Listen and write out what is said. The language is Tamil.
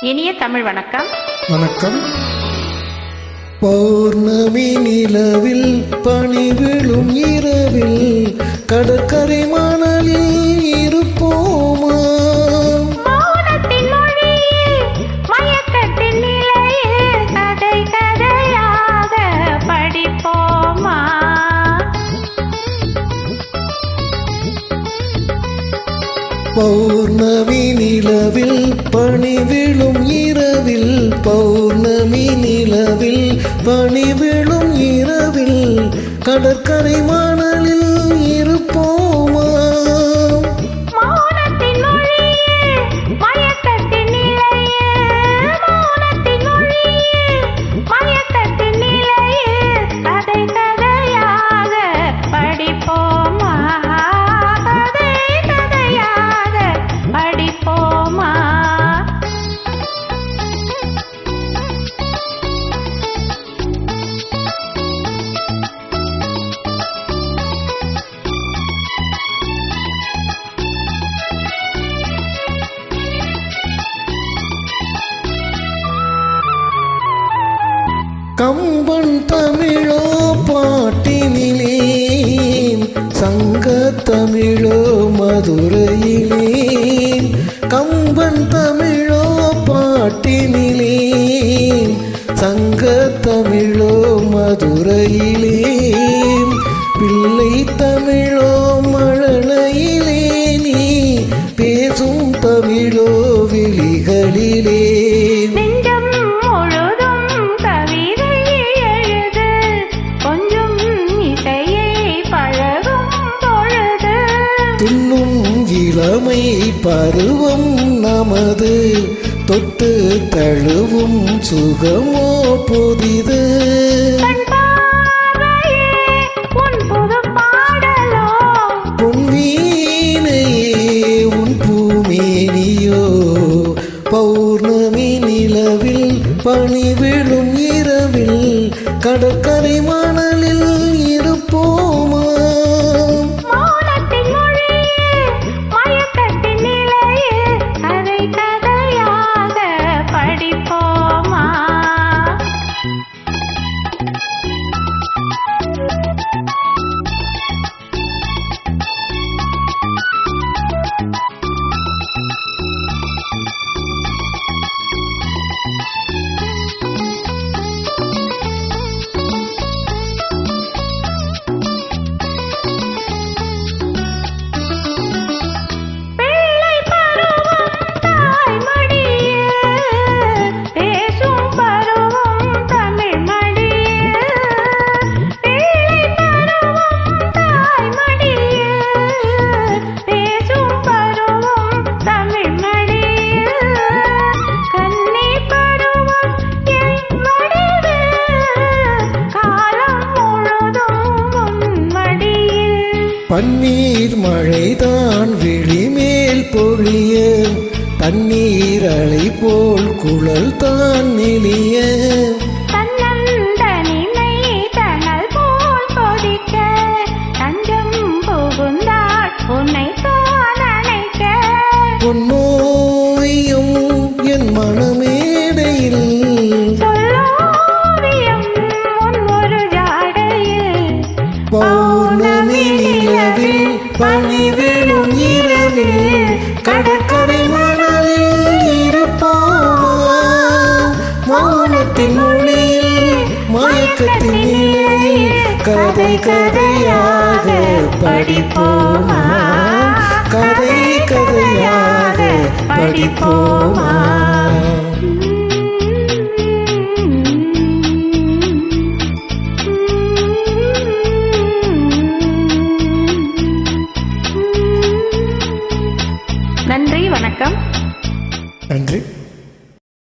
இனிய தமிழ் வணக்கம். வணக்கம். பௌர்ணமி நிலவில் பணி விழும் இரவில் கடற்கரை மணலில் பௌர்ணமி நிலவில் பனி விழும் இரவில் பௌர்ணமி நிலவில் பனி விழும் இரவில் கடற்கரை மணலில் கம்பன் தமிழோ பாட்டினிலேன் சங்க தமிழோ மதுரையிலேன் கம்பன் தமிழோ பாட்டினிலேன் சங்க தமிழோ மதுரையிலேன் பிள்ளை தமிழோ பருவம் நமது தொட்டு தழுவும் சுகமோ புதிது. பௌர்ணமி நிலவில் பனி விழும் இரவில் கடற்கரை மணலில் பன்னீர் மழைதான் விழிமேல் பொழிய தண்ணீர் அலை போல் குழல் தான் நெளிய கடற்கரை மணலில் இருப்போமா? மௌனத்தின் மொழியில் மயக்கத்தின் நிலையில் கதை கதையாக படிப்போமா? கதை கதையாக படிப்போமா?